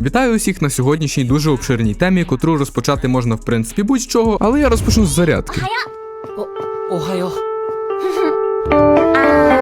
Вітаю усіх на сьогоднішній дуже обширній темі, котру розпочати можна в принципі будь-чого, але я розпочну з зарядки. Огайо.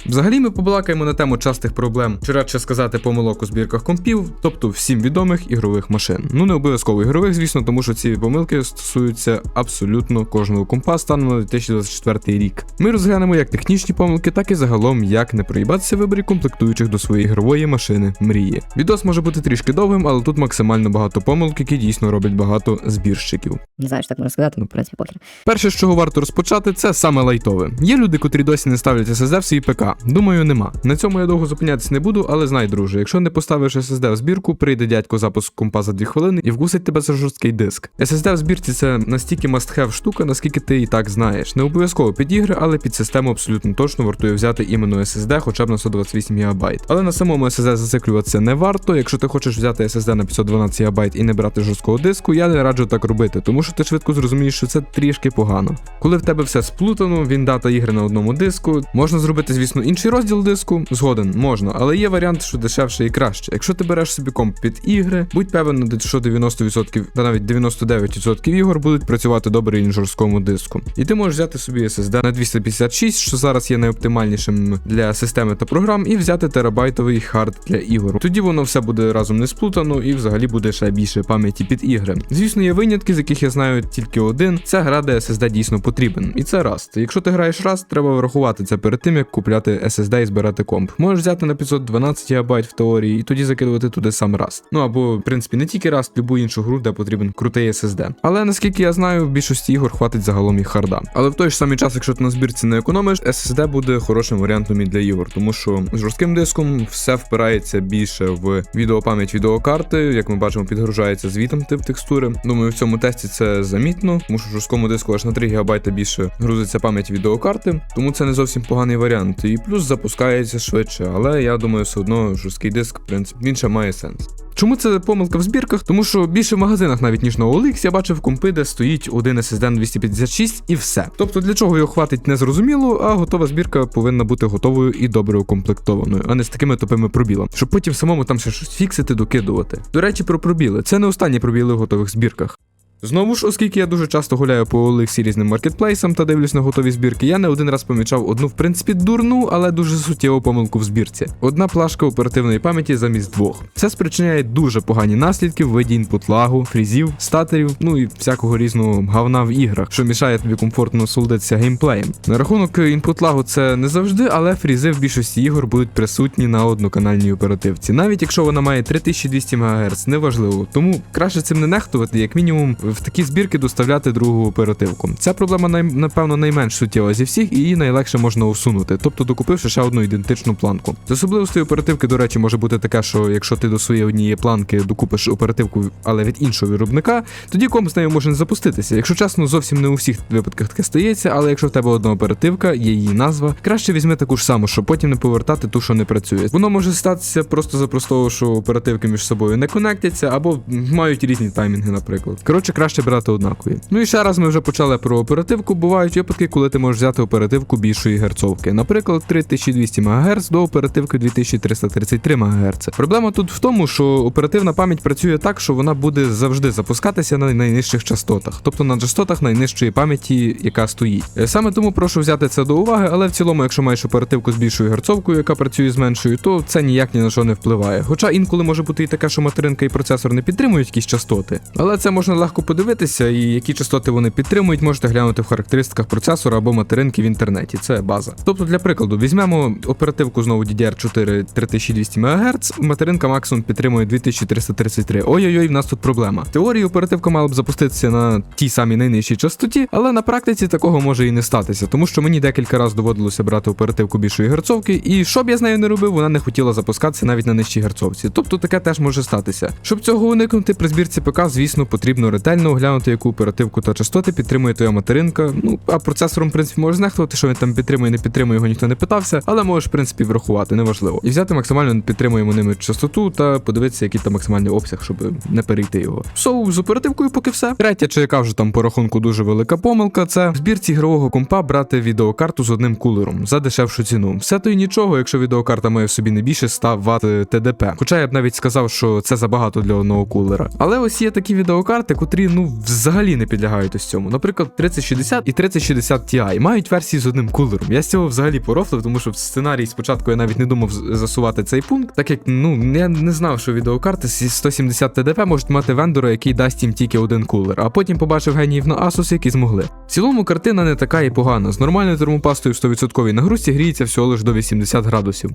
Взагалі ми побалакаємо на тему частих проблем, чи радше сказати помилок у збірках компів, тобто всім відомих ігрових машин. Ну не обов'язково ігрових, звісно, тому що ці помилки стосуються абсолютно кожного компа станом на 2024 рік. Ми розглянемо як технічні помилки, так і загалом як не проїбатися виборі комплектуючих до своєї ігрової машини мрії. Відос може бути трішки довгим, але тут максимально багато помилок, які дійсно роблять багато збірщиків. Не знаю, що так можна сказати, ну, в принципі, похер. Перше, з чого варто розпочати, це саме лайтове. Є люди, котрі досі не ставлять SSD в свій ПК. Думаю, нема. На цьому я довго зупинятись не буду, але знай, друже, якщо не поставиш SSD в збірку, прийде дядько запуск компа за 2 хвилини і вкусить тебе за жорсткий диск. SSD в збірці це настільки must-have штука, наскільки ти і так знаєш. Не обов'язково під ігри, але під систему абсолютно точно вартує взяти іменно SSD хоча б на 128 ГБ. Але на самому SSD зациклюватися не варто. Якщо ти хочеш взяти SSD на 512 ГБ і не брати жорсткого диску, я не раджу так робити, тому що ти швидко зрозумієш, що це трішки погано. Коли в тебе все сплутано, він дата ігри на одному диску. Можна зробити, звісно, інший розділ диску. Згоден, можна, але є варіант, що дешевше і краще. Якщо ти береш собі комп під ігри, будь певен, що 90% та навіть 99% ігор будуть працювати добре і на жорсткому диску. І ти можеш взяти собі SSD на 256, що зараз є найоптимальнішим для системи та програм, і взяти терабайтовий хард для ігор. Тоді воно все буде разом не сплутано і взагалі буде ще більше пам'яті під ігри. Звісно, є винятки, з яких я знаю тільки один. Це гра, де SSD дійсно потрібен. І це Rust. Якщо ти граєш Rust, треба врахувати це перед тим, як купляти SSD і збирати комп. Можеш взяти на 512 ГБ в теорії і тоді закидувати туди сам Rust. Ну або, в принципі, не тільки Rust, любу іншу гру, де потрібен крутий SSD. Але наскільки я знаю, в більшості ігор хватить загалом і харда. Але в той ж самий час, якщо ти на збірці не економиш, SSD буде хорошим варіантом і для ігор, тому що з жорстким диском все впирається більше в відеопам'ять відеокарти. Як ми бачимо, підгружається звітом тип текстури. Думаю, в цьому тесті це замітно, тому що в жорсткому диску аж на 3 ГБ більше грузиться пам'ять відеокарти, тому це не зовсім поганий варіант. І плюс запускається швидше, але я думаю, все одно жорсткий диск, в принципі, він ще має сенс. Чому це помилка в збірках? Тому що більше в магазинах, навіть ніж на OLX, я бачив компи, де стоїть один SSD 256 і все. Тобто для чого його хватить незрозуміло, а готова збірка повинна бути готовою і добре укомплектованою, а не з такими тупими пробілами, щоб потім самому там ще щось фіксити, докидувати. До речі, про пробіли. Це не останні пробіли в готових збірках. Знову ж, оскільки я дуже часто гуляю по OLX різним маркетплейсам та дивлюсь на готові збірки, я не один раз помічав одну, в принципі, дурну, але дуже суттєву помилку в збірці. Одна плашка оперативної пам'яті замість двох. Це спричиняє дуже погані наслідки в виді інпут лагу, фрізів, статерів, ну і всякого різного говна в іграх, що мішає тобі комфортно насолодитися геймплеєм. На рахунок інпут лагу це не завжди, але фрізи в більшості ігор будуть присутні на одноканальній оперативці. Навіть якщо вона має 3200 МГц, неважливо. Тому краще цим не нехтувати, як мінімум в такі збірки доставляти другу оперативку. Ця проблема напевно найменш суттєва зі всіх і її найлегше можна усунути, тобто докупивши ще одну ідентичну планку. З особливостей оперативки, до речі, може бути таке, що якщо ти до своєї однієї планки докупиш оперативку, але від іншого виробника, тоді комп з нею може не запуститися. Якщо чесно, зовсім не у всіх випадках таке стається, але якщо в тебе одна оперативка, є її назва, краще візьми таку ж саму, щоб потім не повертати ту, що не працює. Воно може статися просто за простого, що оперативки між собою не конектяться або мають різні таймінги, наприклад. Коротше, краще брати однакові. Ну і ще раз ми вже почали про оперативку. Бувають випадки, коли ти можеш взяти оперативку більшої герцовки. Наприклад, 3200 МГц до оперативки 2333 МГц. Проблема тут в тому, що оперативна пам'ять працює так, що вона буде завжди запускатися на найнижчих частотах, тобто на частотах найнижчої пам'яті, яка стоїть. Е, Саме тому прошу взяти це до уваги, але в цілому, якщо маєш оперативку з більшою герцовкою, яка працює з меншою, то це ніяк ні на що не впливає. Хоча інколи може бути і таке, що материнка і процесор не підтримують якісь частоти, але це можна легко подивитися, і які частоти вони підтримують, можете глянути в характеристиках процесора або материнки в інтернеті. Це база. Тобто, для прикладу, візьмемо оперативку знову DDR4 3200 МГц, материнка максимум підтримує 2333. Ой-ой-ой, в нас тут проблема. В теорії оперативка мала б запуститися на тій самій найнижчій частоті, але на практиці такого може і не статися, тому що мені декілька разів доводилося брати оперативку більшої герцовки, і що б я з нею не робив, вона не хотіла запускатися навіть на нижчій герцовці. Тобто таке теж може статися. Щоб цього уникнути, при збірці ПК, звісно, потрібно ретельно ретельно оглянути, яку оперативку та частоти підтримує твоя материнка. Ну а процесором, в принципі, можеш знехтувати, що він там підтримує, не підтримує, його ніхто не питався, але можеш, в принципі, врахувати, неважливо. І взяти максимально підтримуємо ними частоту та подивитися, який там максимальний обсяг, щоб не перейти його. So, з оперативкою поки все. Третя, чи яка вже там по рахунку дуже велика помилка, це в збірці ігрового компа брати відеокарту з одним кулером за дешевшу ціну. Все то й нічого, якщо відеокарта має в собі не більше 100 Вт ТДП. Хоча я б навіть сказав, що це забагато для одного кулера. Але ось є такі відеокарти, котрі ну взагалі не підлягають ось цьому. Наприклад, 3060 і 3060 Ti мають версії з одним кулером. Я з цього взагалі порофлив, тому що в сценарії спочатку я навіть не думав засувати цей пункт, так як ну я не знав, що відеокарти зі 170 ТДП можуть мати вендора, який дасть їм тільки один кулер. А потім побачив геніїв на Asus, які змогли. В цілому картина не така і погана. З нормальною термопастою в 100% нагрузці гріється всього лиш до 80 градусів.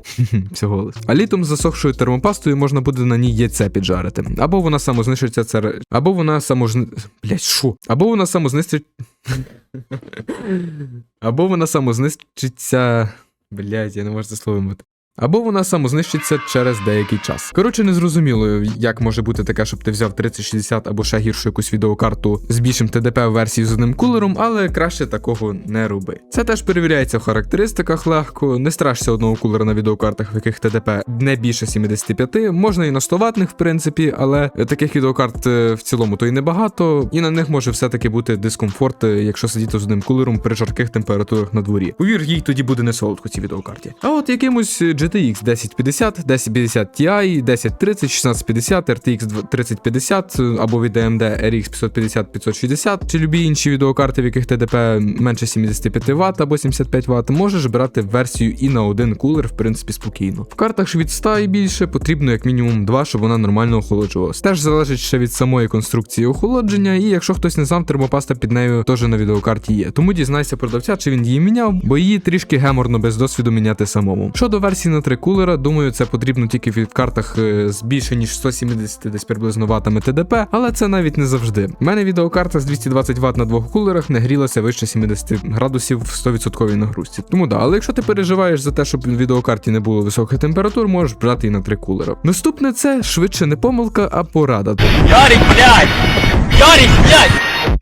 всього лиш. А літом з засохшою термопастою можна буде на ній яйце піджарити. Або вона самознищиться. Або вона Блять, що? Або вона самознищить. Або вона самознищиться. Блять, я не можу це слово мати. Або вона самознищиться через деякий час. Коротше, не зрозуміло, як може бути таке, щоб ти взяв 3060 або ще гіршу якусь відеокарту з більшим ТДП в версії з одним кулером, але краще такого не роби. Це теж перевіряється в характеристиках легко, не страшся одного кулера на відеокартах, в яких ТДП не більше 75, можна і на 100 ватних, в принципі, але таких відеокарт е, в цілому то й небагато, і на них може все-таки бути дискомфорт, е, якщо сидіти з одним кулером при жарких температурах на дворі. Повір, їй тоді буде не солодко цій відеокарті. А от якимось е, GTX 1050, 1050 Ti, 1030, 1650, RTX 3050 е, або від AMD RX 550 560 чи любі інші відеокарти, в яких ТДП менше 75 Вт або 75 Вт, можеш брати версію і на один кулер, в принципі, спокійно. В картах від 100 і більше потрібно як мінімум 2, щоб вона нормально охолоджувалась. Теж залежить ще від самої конструкції охолодження, і якщо хтось не знав, термопаста під нею теж на відеокарті є. Тому дізнайся продавця, чи він її міняв, бо її трішки геморно без досвіду міняти самому. Щодо версії на 3 кулера, думаю, це потрібно тільки в картах е, з більше ніж 170 десь приблизно ватами ТДП, але це навіть не завжди. У мене відеокарта з 220 Вт на двох кулерах не грілася вище 70 градусів в 100% нагрузці. Тому да, але якщо ти переживаєш за те, щоб в відеокарті не було високих температур, можеш брати і на 3 кулера. Наступне це швидше не помилка, а порада. Ярик, блядь! Ярик, блядь!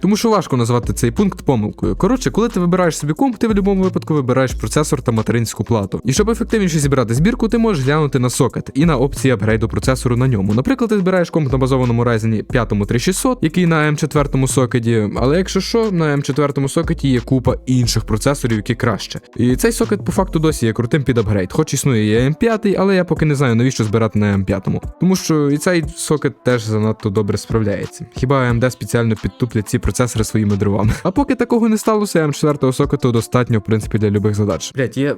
Тому що важко назвати цей пункт помилкою. Коротше, коли ти вибираєш собі комп, ти в будь-якому випадку вибираєш процесор та материнську плату. І щоб ефективніше зібрати збірку, ти можеш глянути на сокет і на опції апгрейду процесору на ньому. Наприклад, ти збираєш комп на базованому Ryzen 5 3600, який на M4 сокеті, але якщо що, на M4 сокеті є купа інших процесорів, які краще. І цей сокет по факту досі є крутим під апгрейд, хоч існує і M5, але я поки не знаю, навіщо збирати на M5. Тому що і цей сокет теж занадто добре справляється. Хіба AMD спеціально підтуплять ці процесори своїми дровами. А поки такого не сталося, М4 сокету достатньо, в принципі, для любих задач. Блять, я.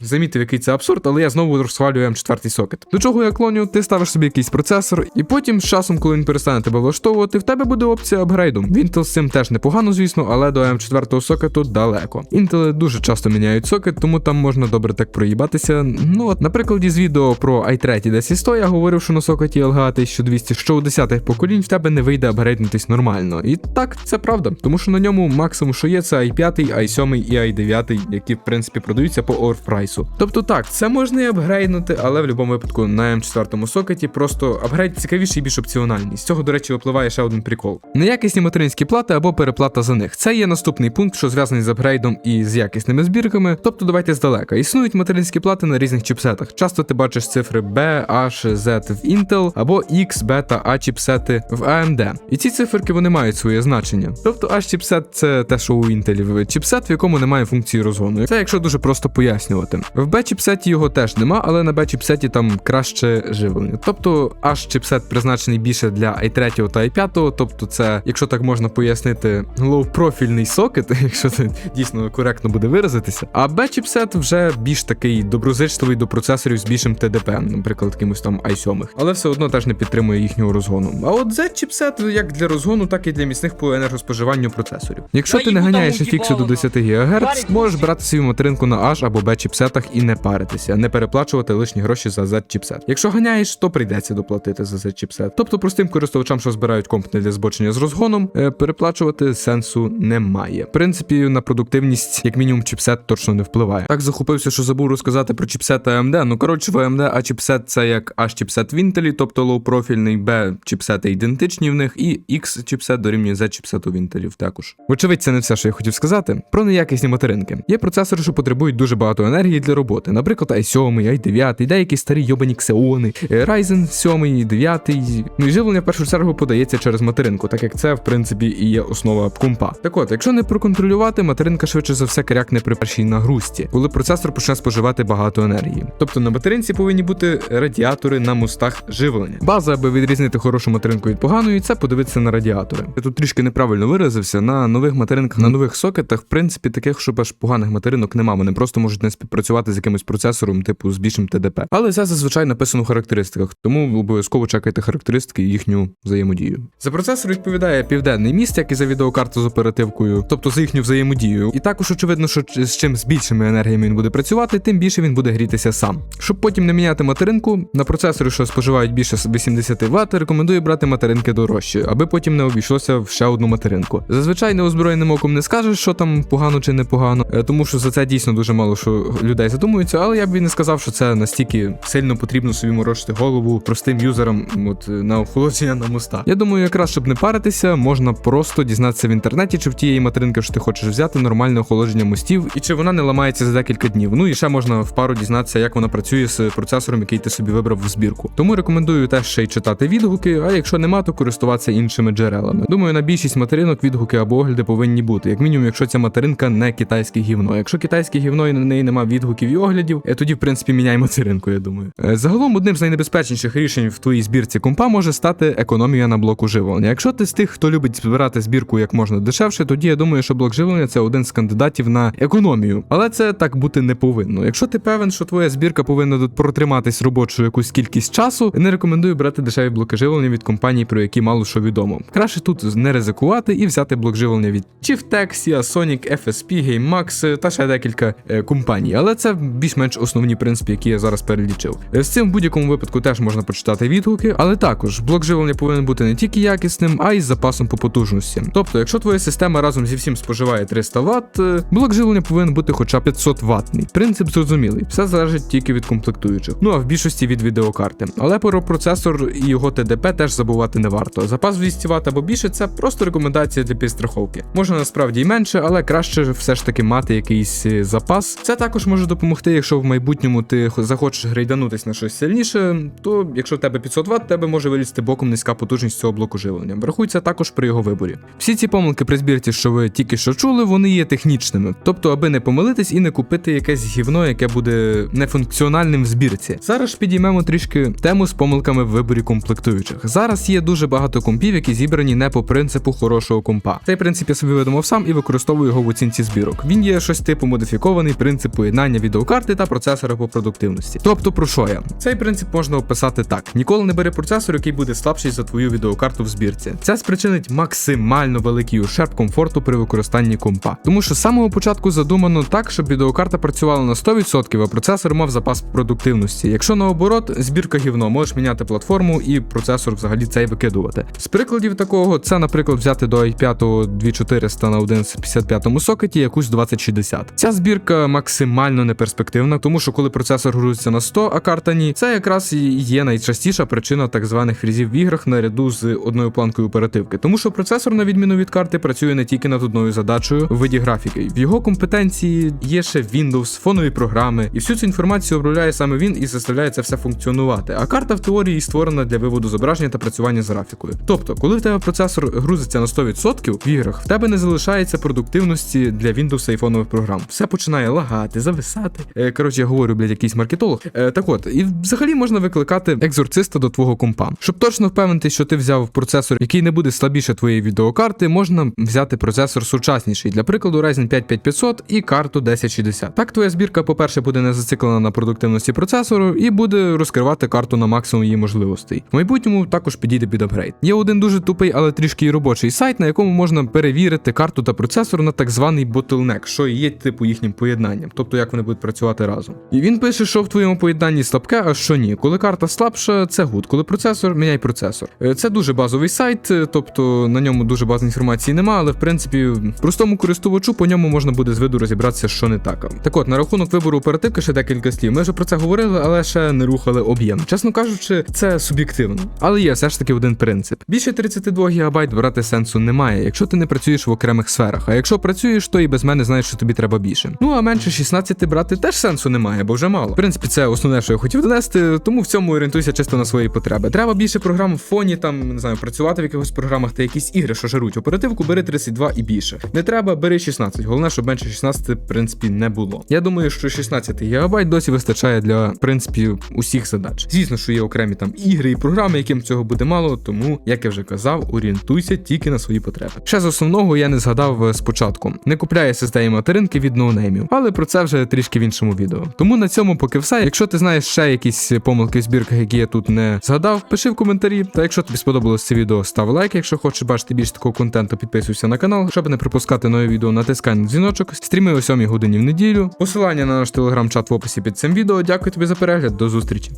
Замітив, який це абсурд, але я знову розхвалюю М4 сокет. До чого я клоню, ти ставиш собі якийсь процесор, і потім з часом, коли він перестане тебе влаштовувати, в тебе буде опція апгрейду. Intel з цим теж непогано, звісно, але до М4 сокету далеко. Intel дуже часто міняють сокет, тому там можна добре так проїбатися. Ну от, на прикладі з відео про i3 10100 я говорив, що на сокеті LGA 1200, що у 10-х поколінь в тебе не вийде апгрейднутись нормально. І так, це правда, тому що на ньому максимум, що є, це i5, i7 і i9, які в принципі продаються по оверпрайсу. Тобто так, це можна і апгрейднути, але в будь-якому випадку на М4 сокеті просто апгрейд цікавіший і більш опціональний. З цього, до речі, випливає ще один прикол. Неякісні материнські плати або переплата за них. Це є наступний пункт, що зв'язаний з апгрейдом і з якісними збірками. Тобто давайте здалека. Існують материнські плати на різних чіпсетах. Часто ти бачиш цифри B, H, Z в Intel або X, бета, A чіпсети в AMD. І ці циферки вони мають своє значення. Тобто H чіпсет це те, що у Intel чіпсет, в якому немає функції розгону. Це якщо дуже просто пояснювати. В B чіпсеті його теж нема, але на B чіпсеті там краще живлення. Тобто H чіпсет призначений більше для i3 та i5, тобто це, якщо так можна пояснити, лоу-профільний сокет, якщо це дійсно коректно буде виразитися. А B чіпсет вже більш такий доброзичливий до процесорів з більшим ТДП, наприклад, якимось там i7. Але все одно теж не підтримує їхнього розгону. А от Z чіпсет як для розгону, так і для міцних по енергоспоживанню процесорів. Якщо ти не ганяєш FX до 10 ГГц, можеш брати свою материнку на H або B B-чіпсетах і не паритися, не переплачувати лишні гроші за Z-чіпсет. Якщо ганяєш, то прийдеться доплатити за Z-чіпсет. Тобто простим користувачам, що збирають комп не для збочення з розгоном, е, переплачувати сенсу немає. В принципі, на продуктивність, як мінімум, чіпсет точно не впливає. Так захопився, що забув розказати про чіпсет AMD. Ну коротше, в AMD А чіпсет це як H чіпсет в Intel, тобто лоу-профільний, B чіпсети ідентичні в них, і X чіпсет дорівнює Z чіпсету в Intel також. Вочевидь, це не все, що я хотів сказати. Про неякісні материнки. Є процесори, що потребують дуже багато енергії для роботи. Наприклад, i7, i9, деякі старі йобані Xeon, е, Ryzen 7, 9. Ну і живлення в першу чергу подається через материнку, так як це в принципі і є основа компа. Так от, якщо не проконтролювати, материнка швидше за все крякне при першій нагрузці, коли процесор почне споживати багато енергії. Тобто на материнці повинні бути радіатори на мостах живлення. База, аби відрізнити хорошу материнку від поганої, це подивитися на радіатори. Я тут трішки неправильно виразився. На нових материнках, на нових сокетах, в принципі, таких, щоб аж поганих материнок нема. Вони просто можуть не співпрацювати з якимось процесором, типу з більшим ТДП. Але це зазвичай написано в характеристиках, тому обов'язково чекайте характеристики і їхню взаємодію. За процесор відповідає південний міст, як і за відеокарту з оперативкою, тобто за їхню взаємодію. І також очевидно, що з чим з більшими енергіями він буде працювати, тим більше він буде грітися сам. Щоб потім не міняти материнку, на процесори, що споживають більше 80 Вт, рекомендую брати материнки дорожчі, аби потім не обійшлося в ще одну материнку. Зазвичай неозброєним оком не скажеш, що там погано чи не погано, е, тому що за це дійсно дуже мало що людей задумуються, але я б і не сказав, що це настільки сильно потрібно собі морочити голову простим юзерам от, е, на охолодження на моста. Я думаю, якраз щоб не паритися, можна просто дізнатися в інтернеті, чи в тієї материнки, що ти хочеш взяти, нормальне охолодження мостів, і чи вона не ламається за декілька днів. Ну і ще можна в пару дізнатися, як вона працює з процесором, який ти собі вибрав в збірку. Тому рекомендую теж ще й читати відгуки, а якщо нема, то користуватися іншими джерелами. Думаю, на більшість материнок відгуки або огляди повинні бути, як мінімум, якщо ця материнка не китайське гівно. Якщо китайське гівно і на неї нема відгуків і оглядів, е, тоді в принципі міняй материнку, я думаю. Е, Загалом одним з найнебезпечніших рішень в твоїй збірці компа може стати економія на блоку живлення. Якщо ти з тих, хто любить збирати збірку як можна дешевше, тоді я думаю, що блок живлення це один з кандидатів на економію. Але це так бути не повинно. Якщо ти певен, що твоя збірка повинна тут протриматись робочу якусь кількість часу, не рекомендую брати дешеві блоки живлення від компаній, про які мало що відомо. Краще тут не ризикувати і взяти блок живлення від Chieftec, Seasonic, FSP, GameMax та ще декілька е, компаній. Але це більш-менш основні принципи, які я зараз перелічив. Е, З цим в будь-якому випадку теж можна почитати відгуки, але також блок живлення повинен бути не тільки якісним, а й з запасом по потужності. Тобто, якщо твоя система разом зі всім споживає 300 Вт, е, блок живлення повинен бути хоча 500 ватний. Принцип зрозумілий, все залежить тільки від комплектуючих. Ну а в більшості від відеокарти. Але про процесор і його ТДП теж забувати не варто. Запас 200 Вт або більше це просто рекомендація для підстраховки. Можна насправді і менше, але краще все ж таки мати якийсь е, запас. Це також може допомогти, якщо в майбутньому ти захочеш грейданутись на щось сильніше, то якщо в тебе 500 Вт, тебе може вилізти боком низька потужність цього блоку живлення. Врахується також при його виборі. Всі ці помилки при збірці, що ви тільки що чули, вони є технічними. Тобто, аби не помилитись і не купити якесь гівно, яке буде нефункціональним в збірці. Зараз ж підіймемо трішки тему з помилками в виборі комплектуючих. Зараз є дуже багато компів, які зібрані не по принципу хорошого компа. Цей принцип я собі видумав сам і використовую його в оцінці збірок. Він є щось типу модифікований принцип поєднання відеокарти та процесора по продуктивності. Тобто, про що я? Цей принцип можна описати так: ніколи не бери процесор, який буде слабший за твою відеокарту в збірці. Це спричинить максимально великий ущерб комфорту при використанні компа. Тому що з самого початку задумано так, щоб відеокарта працювала на 100%, а процесор мав запас продуктивності. Якщо наоборот, збірка гівно, можеш міняти платформу і процесор взагалі цей викидувати. З прикладів такого, це, наприклад, взяти до i5 2400 на 155 сокеті якусь 2060. Ця збірка максимально неперспективна, тому що коли процесор грузиться на 100, а карта ні, це якраз і є найчастіша причина так званих фрізів в іграх наряду з одною планкою оперативки. Тому що процесор, на відміну від карти, працює не тільки над одною задачею в виді графіки. В його компетенції є ще Windows, фонові програми, і всю цю інформацію обробляє саме він і заставляє це все функціонувати. А карта в теорії створена для виводу зображення та працювання з графікою. Тобто, коли в тебе процесор грузиться на 100% в іграх, в тебе не залишається продуктивності для Windows і фонових програм. Все починає лагати, зависати. Е, коротше, я говорю, блядь, якийсь маркетолог. Е, так от, і взагалі можна викликати екзорциста до твого компа. Щоб точно впевнитись, що ти взяв процесор, який не буде слабіше твоєї відеокарти, можна взяти процесор сучасніший, для прикладу Ryzen 5 5500 і карту 1060. Так твоя збірка, по-перше, буде не зациклена на продуктивності процесору і буде розкривати карту на максимум її можливостей. В майбутньому також підійде під апгрейд. Є один дуже тупий, але трішки й робочий сайт, на якому можна перевірити карту та процесор на так званий bottleneck, що є типу їхнім поєднанням. Тобто як вони будуть працювати разом. І він пише, що в твоєму поєднанні слабке, а що ні. Коли карта слабша, це гуд. Коли процесор, міняй процесор. Е, Це дуже базовий сайт, е, тобто на ньому дуже базової інформації немає, але в принципі простому користувачу по ньому можна буде з виду розібратися, що не так. Так от, на рахунок вибору оперативки ще декілька слів. Ми вже про це говорили, але ще не рухали об'єм. Чесно кажучи, це суб'єктивно. Але є все ж таки один принцип: більше 32 ГБ брати сенсу немає, якщо ти не працюєш в окремих сферах. А якщо працюєш, то і без мене знаєш, що тобі треба більше. Ну а менше 16 брати теж сенсу немає, бо вже мало. В принципі, це основне, що я хотів донести, тому в цьому орієнтуйся чисто на свої потреби. Треба більше програм в фоні, там не знаю, працювати в якихось програмах та якісь ігри, що жаруть оперативку, бери 32 і більше. Не треба, бери 16. Головне, щоб менше 16, в принципі, не було. Я думаю, що 16 ГБ досі вистачає для в принципі усіх задач. Звісно, що є окремі там ігри і програми, яким цього буде мало, тому, як я вже казав, орієнтуйся тільки на свої потреби. Ще з основного я не згадав е, спочатку. Не купляй SSD і материнки від ноунеймів, але про це вже трішки в іншому відео. Тому на цьому поки все. Якщо ти знаєш ще якісь помилки в збірках, які я тут не згадав, пиши в коментарі. Та якщо тобі сподобалось це відео, став лайк. Якщо хочеш бачити більше такого контенту, підписуйся на канал, щоб не пропускати нові відео, натискай на дзвіночок. Стріми о 7 годині в неділю. Посилання на наш телеграм-чат в описі під цим відео. Дякую тобі за перегляд. До зустрічі.